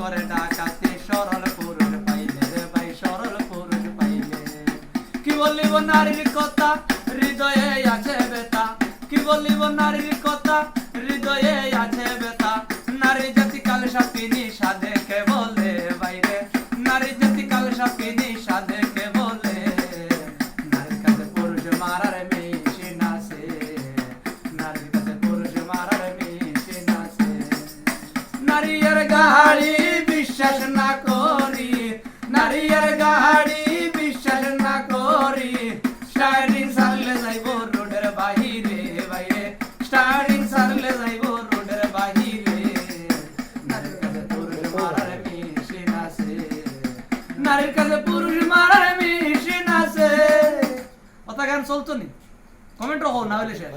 করে ডাকাতে, সরল পুরুষ পাইলে রে ভাই, সরল পুরুষ পাইলে। কি বলিব নারীর কথা? হৃদয়ে আছে বেতা কি বলিব নারীর নারীর গাড়ি বিশ্বাস না করি। নারীর গাড়ি বিশ্বাস না করি। স্টার্টিং সারলে যাইব রোডের বাহিরে বাইরে। স্টার্টিং সারলে যাইব রোডের বাহিরে। নারীর কাছে পুরুষ মারার মেশিন আছে। নারীর কাছে পুরুষ মারার মেশিন আছে। কথা গান চলতো নি? কমেন্ট রাখো না হলে শেষ।